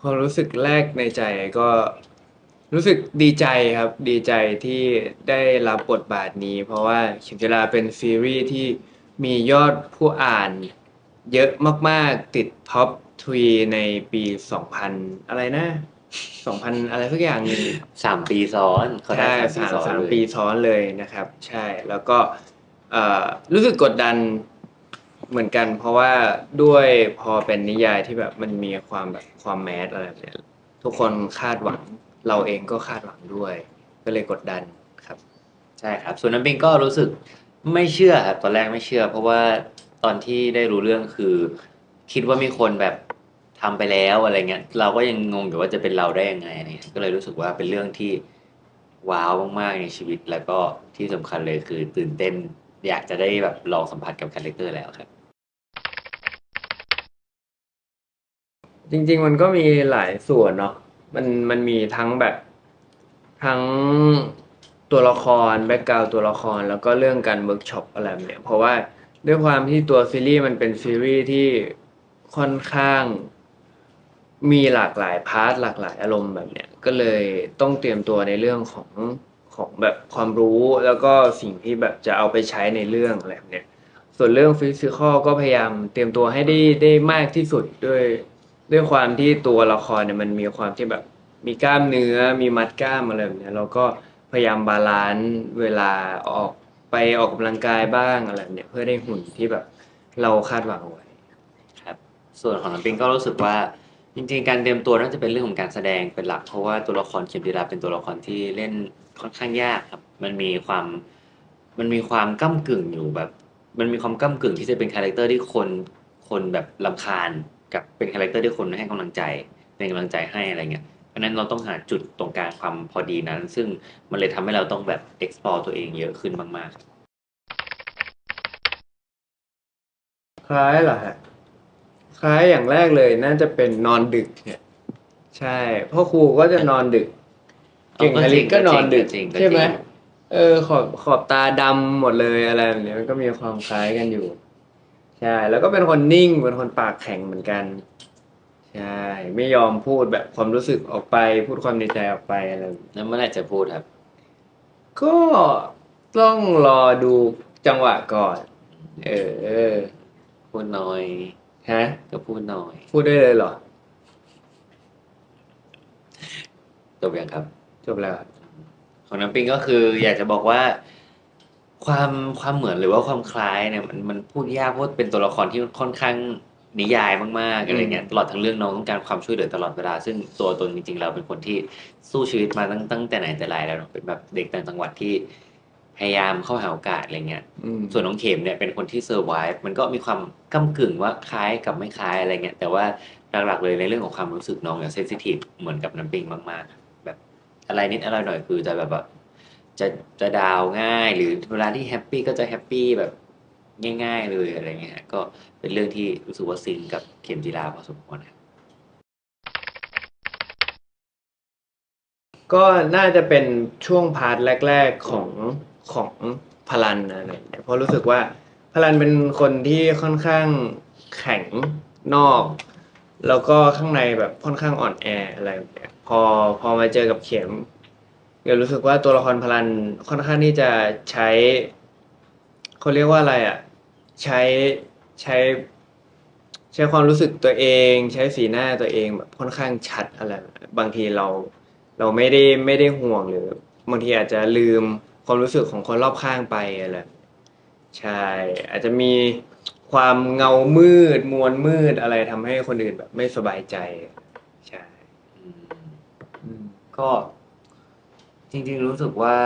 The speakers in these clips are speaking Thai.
ความรู้สึกแรกในใจก็รู้สึกดีใจครับ ดีใจที่ได้รับบทบาทนี้ เพราะว่าเข็มจิราเป็นซีรีส์ที่มียอดผู้อ่านเยอะมาก ๆ ติดท็อปทรีในปี 2000 อะไรนะ 2000 อะไรสักอย่างหนึ่งสามปีซ้อนเขาได้ใช่สามปีซ้อนสามสามเลยปีซ้อนเลยนะครับ ใช่แล้วก็เอ่อรู้สึกกดดัน เหมือนกัน เพราะว่าด้วยพอเป็นนิยายที่แบบมันมีความแบบความแมสอะไรแบบเนี้ยทุกคนคาดหวังเราเองก็คาดหวังด้วย ก็เลยกดดันครับ ใช่ครับ ส่วนน้ำปิงก็รู้สึกไม่เชื่อครับตอนแรกไม่เชื่อ เพราะว่าตอนที่ได้รู้เรื่องคือ คิดว่ามีคนแบบทำไปแล้วอะไรเงี้ยเราก็ยังงงอยู่ว่าจะเป็นเราได้ยังไงเนี่ยก็เลยรู้สึกว่าเป็นเรื่องที่ว้าวมากๆในชีวิตแล้วก็ที่สำคัญเลยคือตื่นเต้นอยากจะได้แบบลองสัมผัสกับคาแรคเตอร์แล้วครับ จริง ๆ มันก็มีหลายส่วนเนาะมันมันมีทั้งแบบทั้งตัวละครแบ็กกราวตัวละครแล้วก็เรื่องการเวิร์กช็อปอะไรแบบเนี้ยเพราะว่าด้วยความที่ตัวซีรีส์มันเป็นซีรีส์ที่ค่อนข้างมีหลากหลายพาร์ทหลากหลายอารมณ์แบบเนี้ยก็เลยต้องเตรียมตัวในเรื่องของของแบบความรู้แล้วก็สิ่งที่แบบจะเอาไปใช้ในเรื่องอะไรแบบเนี้ยส่วนเรื่องฟิสิกอลก็พยายามเตรียมตัวให้ได้ได้มากที่สุดด้วย ด้วยความที่ตัวละครเนี่ยมันมีความที่แบบมีกล้ามเนื้อมีมัดกล้ามอะไรแบบเนี้ยเราก็พยายามบาลานซ์เวลาออกไปออกกำลังกายบ้างอะไรแบบเนี้ยเพื่อได้หุ่นที่แบบเราคาดหวังไว้ครับส่วนของน้ำปิงก็รู้สึกว่าจริงๆ การเตรียมตัวน่าจะเป็นเรื่องของการแสดงเป็นหลัก เพราะว่าตัวละครเข็มจิราเป็นตัวละครที่เล่นค่อนข้างยากครับ มันมีความมันมีความก้ากึ่งอยู่แบบ มันมีความก้ากึ่งที่จะเป็นคาแรคเตอร์ที่คนคนแบบลำคาญ กับเป็นคาแรคเตอร์ที่คนให้กำลังใจเป็นกำลังใจให้อะไรเงี้ยเพราะฉะนั้นเราต้องหาจุดตรงกลางความพอดีนั้น ซึ่งมันเลยทำให้เราต้องแบบ explore ตัวเองเยอะขึ้นมากๆ คล้ายเหรอฮะคล้ายอย่างแรกเลยน่าจะเป็นนอนดึกเนี่ยใช่พ่อครูก็จะนอนดึก เก่งก็อจริลิงก็นอนดึกก็จริงก็จริงใช่ไหมเออขอบขอบตาดำหมดเลยอะไรแบบเนี้ยมันก็มีความคล้ายกันอยู่ ใช่ แล้วก็เป็นคนนิ่ง เป็นคนปากแข็งเหมือนกัน ใช่ ไม่ยอมพูดแบบความรู้สึกออกไป พูดความในใจออกไปอะไรแบบนี้แล้วเมื่อไหร่จะพูดครับ ก็ต้องรอดูจังหวะก่อน เออ พูดน้อย ฮะ ก็พูดน้อย พูดได้เลยเหรอ จบยังครับ จบแล้วของน้ำปิงก็คืออยากจะบอกว่า ความ ความเหมือนหรือว่าความคล้ายเนี่ยมันมันพูดยากเพราะว่าเป็นตัวละครที่ค่อนข้างนิยายมากๆอะไรเงี้ยตลอดทั้งเรื่องน้องต้องการความช่วยเหลือตลอดเวลา ซึ่งตัวตนจริงๆเราเป็นคนที่สู้ชีวิตมาตั้งตั้งแต่ไหนแต่ไรแล้วเนอะเป็นแบบเด็กต่างจังหวัดที่พยายามเข้าหาโอกาสอะไรเงี้ย อืม ส่วนน้องเข็มเนี่ยเป็นคนที่เซอร์ไ e มันก็มีความก้ากึ่งว่าคล้ายกับไม่คล้ายอะไรเงี้ยแต่ว่าหลักๆเลยในเรื่องของความรู้สึกน้องอย่างเซนซิทีฟเหมือนกับน้ำปิงมากๆแบบอะไรนิดอะไรหน่อยคือจะแบบว่า จะจะดาวง่าย หรือเวลาที่แฮปปี้ก็จะแฮปปี้แบบง่าย ๆ เลยอะไรเงี้ยก็เป็นเรื่องที่รู้สึกว่าซิงกับเข็มจีราพอสมควรครับก็น่าจะเป็นช่วงพาร์ทแรก ๆของของพลันอะไรเงี้ยเพราะรู้สึกว่าพลันเป็นคนที่ค่อนข้างแข็งนอก แล้วก็ข้างในแบบค่อนข้างอ่อนแออะไรแบบเนี้ยพอพอมาเจอกับเข็ม ดี๋ยวรู้สึกว่าตัวละครพลันค่อนข้างที่จะใช้เขาเรียกว่าอะไรอะ ใช้ใช้ ใช้ความรู้สึกตัวเอง ใช้สีหน้าตัวเองแบบค่อนข้างชัดอะไรบางทีเรา เราไม่ได้ไม่ได้ห่วงหรือบางทีอาจจะลืมความรู้สึกของคนรอบข้างไปอะไรใช่อาจจะมีความเงามืด มวลมืดอะไรทำให้คนอื่นแบบไม่สบายใจ ใช่ก็ จริง ๆ รู้สึกว่า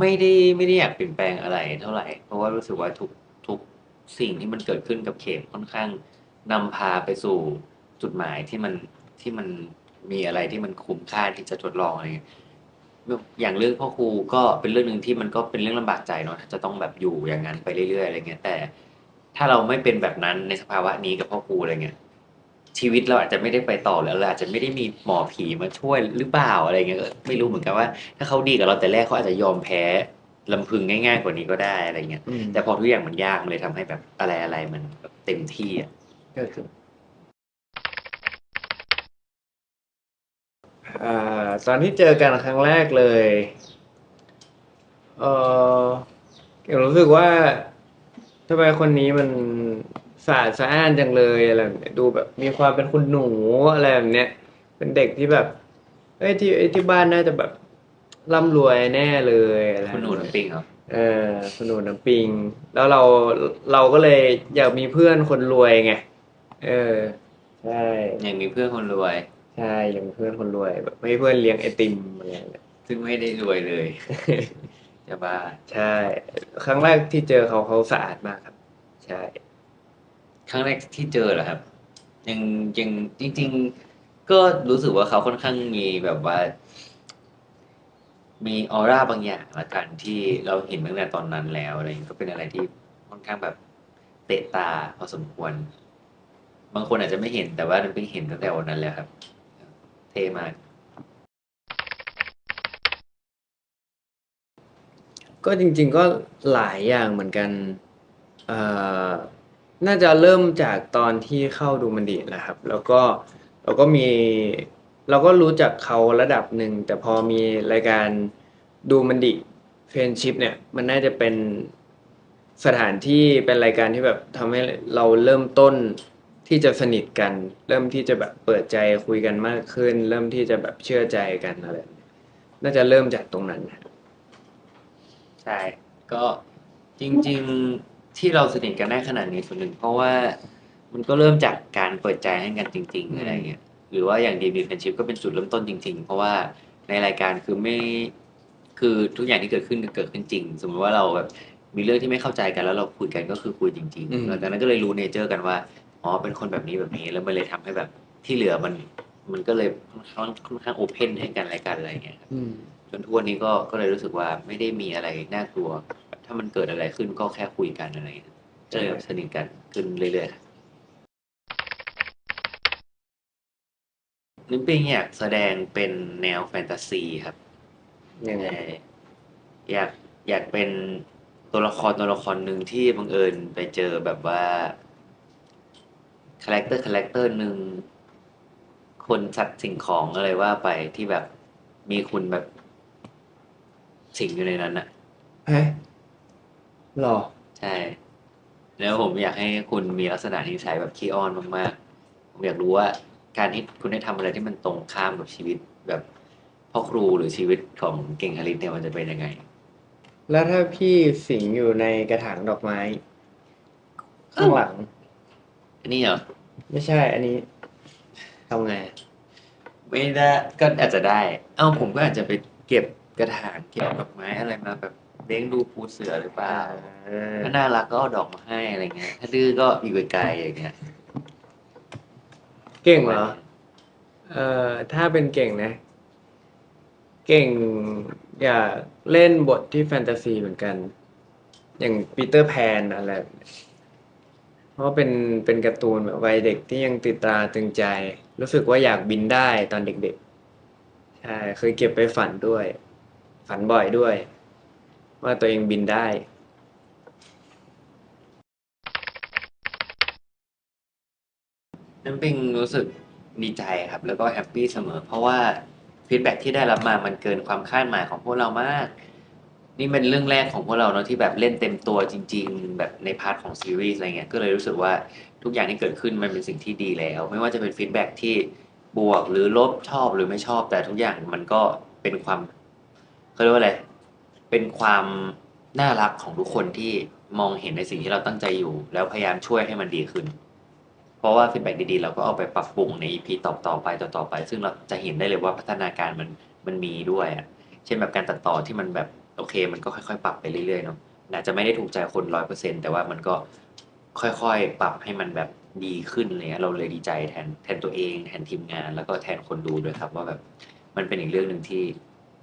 ไม่ได้ไม่ได้อยากเปลี่ยนแปลงอะไรเท่าไหร่ เพราะว่ารู้สึกว่าทุกทุกสิ่งที่มันเกิดขึ้นกับเขมค่อนข้างนำพาไปสู่จุดหมายที่มันที่มันมีอะไรที่มันคุ้มค่าที่จะทดลองอะไรอย่างเงี้ยอย่างเรื่องพ่อครูก็เป็นเรื่องหนึ่งที่มันก็เป็นเรื่องลำบากใจเนาะจะต้องแบบอยู่อย่างนั้นไปเรื่อยๆอะไรเงี้ยแต่ ถ้าเราไม่เป็นแบบนั้นในสภาวะนี้กับพ่อครูอะไรเงี้ย ชีวิตเราอาจจะไม่ได้ไปต่อแล้วเราอาจจะไม่ได้มีหมอผีมาช่วยหรือเปล่าอะไรเงี้ยไม่รู้เหมือนกันว่า ถ้าเขาดีกับเราแต่แรกเขาอาจจะยอมแพ้ลำพึงง่ายๆกว่านี้ก็ได้อะไรเงี้ยแต่พอทุกอย่างมันยากมันเลยทำให้แบบอะไรอะไรมันเต็มที่อะก็คือตอนที่เจอกันครั้งแรกเลยเออรู้สึกว่าทำไมคนนี้มัน สะอาดสะอ้านจังเลยอะไรแบบเนี้ยดูแบบมีความเป็นคุณหนูอะไรแบบเนี้ยเป็นเด็กที่แบบเอ้ยที่เอ้ยที่บ้านน่าจะแบบร่ำรวยแน่เลยอะไรคุณหนูน้ำปิงเหรอเออคุณหนูน้ำปิง แล้วเราเราก็เลยอยากมีเพื่อนคนรวยไงเออใช่ยังมีเพื่อนคนรวย ใช่อยากมีเพื่อนคนรวยแบบไม่ให้เพื่อนเลี้ยงไอติมอะไรอย่างเงี้ยซึ่งไม่ได้รวยเลยจะบ้าใช่ ครั้งแรกที่เจอเขาเขาสะอาดมากครับ ใช่ ครั้งแรกที่เจอเหรอครับ ยังยังจริง ๆ ก็รู้สึกว่าเขาค่อนข้างมีแบบว่า มีออร่าบางอย่างละกันที่เราเห็นตั้งแต่ตอนนั้นแล้วอะไรอย่างนี้ก็เป็นอะไรที่ค่อนข้างแบบเตะตาพอสมควร บางคนอาจจะไม่เห็นแต่ว่ามันเพิ่งเห็นตั้งแต่วันนั้นแล้วครับ เท่มาก ก็จริง ๆ ก็หลายอย่างเหมือนกัน เอ่อ น่าจะเริ่มจากตอนที่เข้าดูมันดีแหละครับ แล้วก็เราก็มีเราก็รู้จักเขาระดับหนึ่ง แต่พอมีรายการดูมันดิเฟรนชิพเนี่ยมันน่าจะเป็นสถานที่เป็นรายการที่แบบทำให้เราเริ่มต้นที่จะสนิทกัน เริ่มที่จะแบบเปิดใจคุยกันมากขึ้น เริ่มที่จะแบบเชื่อใจกันอะไรนี้น่าจะเริ่มจากตรงนั้นใช่ ก็จริง ๆ ที่เราสนิทกันได้ขนาดนี้ส่วนหนึ่ง เพราะว่ามันก็เริ่มจากการเปิดใจให้กันจริง ๆ อะไรเงี้ยหรือว่าอย่างดีดีเป็นชิพก็เป็นจุดเริ่มต้นจริง ๆ เพราะว่าในรายการคือไม่คือทุกอย่างที่เกิดขึ้นเกิดขึ้นจริง สมมติว่าเราแบบมีเรื่องที่ไม่เข้าใจกันแล้วเราคุยกันก็คือคุยจริงอืมๆหลังจากนั้นก็เลยรู้เนเจอร์กันว่าอ๋อเป็นคนแบบนี้แบบนี้แล้วมันเลยทำให้แบบที่เหลือมันมันก็เลยค่อนข้างค่อนข้างโอเพนให้กันรายการอะไรเงี้ยครับอืมจนทุกวันนี้ก็ก็เลยรู้สึกว่าไม่ได้มีอะไรน่ากลัว ถ้ามันเกิดอะไรขึ้นก็แค่คุยกันอะไรอย่างเงี้ยก็เลยสนิทกันขึ้นเรื่อยๆครับนิมปิงอยากแสดงเป็นแนวแฟนตาซีครับยังไงเอ่ออยากอยากเป็นตัวละครตัวละครหนึ่งที่บังเอิญไปเจอแบบว่าคาแรคเตอร์คาแรคเตอร์หนึ่งคนสัตว์สิ่งของอะไรว่าไปที่แบบมีคุณแบบ สิงอยู่ในนั้นน่ะเฮ้ย หรอ ใช่ แล้วผมอยากให้คุณมีลักษณะนิสัยแบบขี้อ้อนมากๆ ผมอยากรู้ว่าการที่คุณได้ทำอะไรที่มันตรงข้ามกับชีวิตแบบพ่อครูหรือชีวิตของเก่งฮาริสเนี่ยมันจะเป็นยังไง แล้วถ้าพี่สิงอยู่ในกระถางดอกไม้ ข้างหลัง อันนี้เหรอ ไม่ใช่ อันนี้ทำไง ไม่ได้ก็อาจจะได้ เอ้าผมก็อาจจะไปเก็บกระถางเก็บดอกไม้อะไรมาแบบ เลี้ยงดูปูเสือหรือเปล่าถ้าน่ารักก็เอาดอกมาให้อะไรเงี้ย ถ้าดื้อก็อยู่ไกลๆอย่างเงี้ยเก่งเหรอ เอ่อ ถ้าเป็นเก่งนะ เก่งอยากเล่นบทที่แฟนตาซีเหมือนกัน อย่างปีเตอร์แพนอะไรแบบนี้เพราะว่าเป็นเป็นการ์ตูนแบบวัยเด็กที่ยังติดตราตรึงใจ รู้สึกว่าอยากบินได้ตอนเด็กๆ ใช่เคยเก็บไปฝันด้วย ฝันบ่อยด้วย ว่าตัวเองบินได้น้ำปิงรู้สึกดีใจครับ แล้วก็แฮปปี้เสมอ เพราะว่าฟีดแบ็ที่ได้รับมามันเกินความคาดหมายของพวกเรามาก นี่เป็นเรื่องแรกของพวกเราเนาะที่แบบเล่นเต็มตัวจริง ๆ แบบในพาร์ทของซีรีส์อะไรเงี้ยก็เลยรู้สึกว่าทุกอย่างที่เกิดขึ้นมันเป็นสิ่งที่ดีแล้ว ไม่ว่าจะเป็นฟีดแบ็ที่บวกหรือลบชอบหรือไม่ชอบ แต่ทุกอย่างมันก็เป็นความเขาเรียกว่าอะไร เป็นความน่ารักของทุกคนที่มองเห็นในสิ่งที่เราตั้งใจอยู่ แล้วพยายามช่วยให้มันดีขึ้น เพราะว่าฟีดแบ็ดีๆ เราก็เอาไปปรับปรุงใน EP ต่อๆไปต่อๆไป ซึ่งเราจะเห็นได้เลยว่าพัฒนาการมันมันมีด้วยอะเช่นแบบการตัดต่อที่มันแบบโอเค มันก็ค่อยๆ ปรับไปเรื่อยๆเนาะอาจจะไม่ได้ถูกใจคนร้อยเปอร์เซ็นแต่ว่ามันก็ค่อยๆ ปรับให้มันแบบดีขึ้นเลยเราเลยดีใจแทนแทนตัวเอง แทนทีมงาน แล้วก็แทนคนดูด้วยครับ ว่าแบบมันเป็นอีกเรื่องหนึ่งที่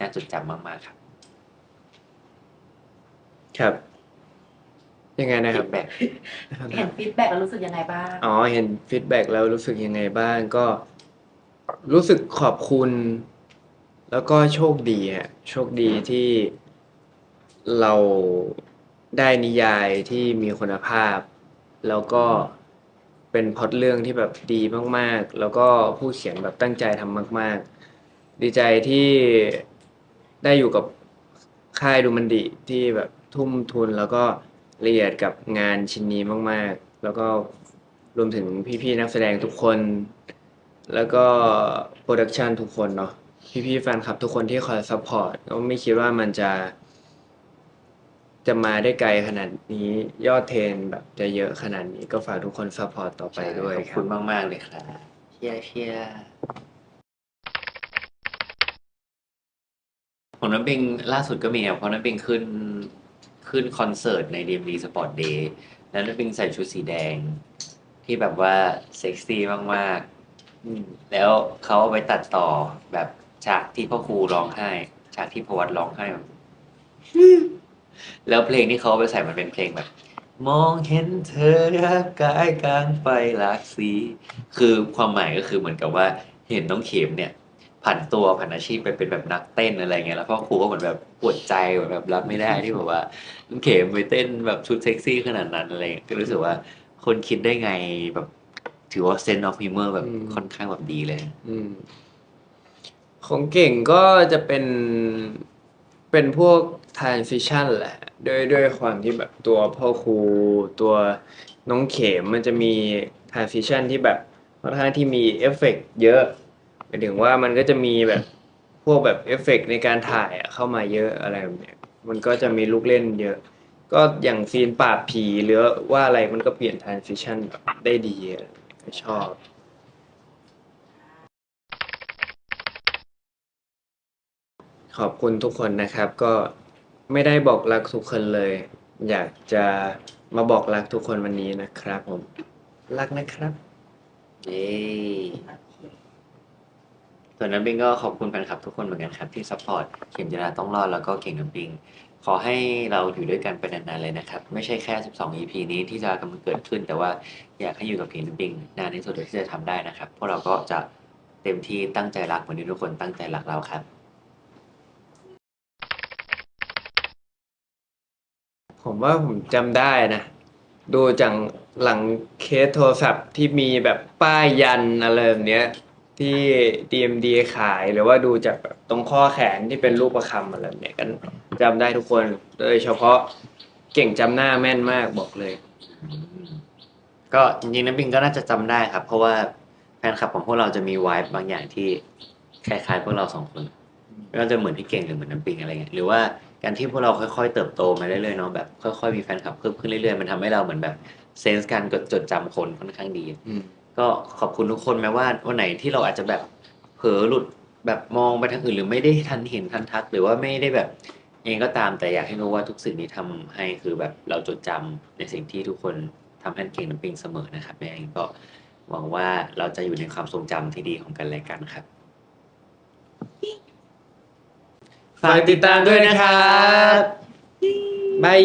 น่าจดจำมากๆครับ ครับ ยังไงนะครับฟีดแบ็เห็นฟีดแบ็กแล้วรู้สึกยังไงบ้าง อ๋อเห็นฟีดแบ็กแล้วรู้สึกยังไงบ้างก็รู้สึกขอบคุณ แล้วก็โชคดีฮะโชคดีที่เราได้นิยายที่มีคุณภาพ แล้วก็เป็นพล็อตเรื่องที่แบบดีมากๆ แล้วก็ผู้เขียนแบบตั้งใจทำมาก ๆ ดีใจที่ได้อยู่กับค่ายดูมันดิที่แบบ ทุ่มทุนแล้วก็ละเอียดกับงานชิ้นนี้มาก ๆ แล้วก็รวมถึงพี่ๆนักแสดงทุกคน แล้วก็โปรดักชันทุกคนเนาะพี่ๆแฟนคลับทุกคนที่คอยซัพพอร์ตก็ไม่คิดว่ามันจะ จะมาได้ไกลขนาดนี้ยอดเทรนแบบจะเยอะขนาดนี้ก็ฝากทุกคนซัพพอร์ตต่อไปด้วยขอบครัคุบ ณมาก ๆ เลยครับเชียร์เชียร์ของน้ำปิงล่าสุดก็มีอะเพราะน้ำปิงขึ้น ขึ้นคอนเสิร์ตใน DMD Sport Day แล้วน้ำปิงใส่ชุดสีแดง ที่แบบว่าเซ็กซี่มากๆอืมแล้วเขาเอาไปตัดต่อแบบฉากที่พ่อครูร้องไห้ ฉากที่พวัดร้องไห้แบบแล้วเพลงที่เขาเอาไปใส่มันเป็นเพลงแบบ มองเห็นเธอรับกายกลางไฟหลากสี คือความหมายก็คือเหมือนกับว่าเห็นน้องเข็มเนี่ย ผันตัวผันอาชีพไปเป็นแบบนักเต้นอะไรเงี้ยแล้วพ่อครูก็เหมือนแบบปวดใจเหมือนแบบรับไม่ได้ที่แบบว่าน้องเข็มไปเต้นแบบชุดเซ็กซี่ขนาดนั้นอะไรเงี้ยก็รู้สึกว่าคนคิดได้ไงแบบถือว่าเซนต์ออฟฮิมเมอร์แบบอืมค่อนข้างแบบดีเลย อืมของเก่งก็จะเป็นเป็นพวก transition แหละด้วยด้วยความที่แบบตัวพ่อครูตัวน้องเข็มมันจะมี transition ที่แบบค่อนข้างที่มีเอฟเฟกต์เยอะ หมายถึงว่ามันก็จะมีแบบพวกแบบเอฟเฟกต์ในการถ่ายเข้ามาเยอะอะไรแบบเนี้ยมันก็จะมีลูกเล่นเยอะ ก็อย่างซีนปราบผีหรือว่าอะไรมันก็เปลี่ยน transition แบบได้ดีชอบขอบคุณทุกคนนะครับ ก็ไม่ได้บอกรักทุกคนเลย อยากจะมาบอกรักทุกคนวันนี้นะครับผม รักนะครับเย้ ส่วนน้ำปิงก็ขอบคุณแฟนคลับทุกคนเหมือนกันครับ ที่ซัพพอร์ตเข็มจราต้องรอดแล้วก็เก่งน้ำปิง ขอให้เราอยู่ด้วยกันไปนานๆเลยนะครับ ไม่ใช่แค่ 12 EP นี้ที่จะกำลังเกิดขึ้น แต่ว่าอยากให้อยู่กับเก่งน้ำปิงนานที่สุดที่จะทำได้นะครับพวกเราก็จะเต็มที่ตั้งใจรักเหมือนที่ทุกคนตั้งใจรักเราครับ ผมว่าผมจำได้นะ ดูจากหลังเคสโทรศัพท์ที่มีแบบป้ายยันอะไรแบบเนี้ย ที่ DMD ขายหรือว่าดูจากแบบตรงข้อแขนที่เป็นรูปประคำอะไรแบบเนี้ยกันจำได้ทุกคน โดยเฉพาะเก่งจำหน้าแม่นมากบอกเลย ก็จริงๆน้ำปิงก็น่าจะจำได้ครับ เพราะว่าแฟนคลับของพวกเราจะมีวายบางอย่างที่คล้ายๆพวกเราสองคนไม่ว่าจะเหมือนพี่เก่งหรือเหมือนน้ำปิงอะไรเงี้ยหรือว่าการที่พวกเราค่อยๆ เติบโตมาเรื่อยๆเนาะแบบค่อยๆมีแฟนคลับเพิ่มขึ้นเรื่อยๆมันทำให้เราเหมือนแบบเซนส์การจดจำคนค่อนข้างดี อืม ก็ขอบคุณทุกคนแม้ว่าวันไหนที่เราอาจจะแบบเผลอหลุดแบบมองไปทางอื่นหรือไม่ได้ทันเห็นทันทัก หรือว่าไม่ได้แบบเองก็ตามแต่อยากให้รู้ว่าทุกสิ่งที่ทำให้คือแบบเราจดจำในสิ่งที่ทุกคนทำให้เก่งน้ำปิงเสมอนะครับแม่เองก็หวังว่าเราจะอยู่ในความทรงจำที่ดีของกันและกันครับฝากติดตามด้วยนะครับบาย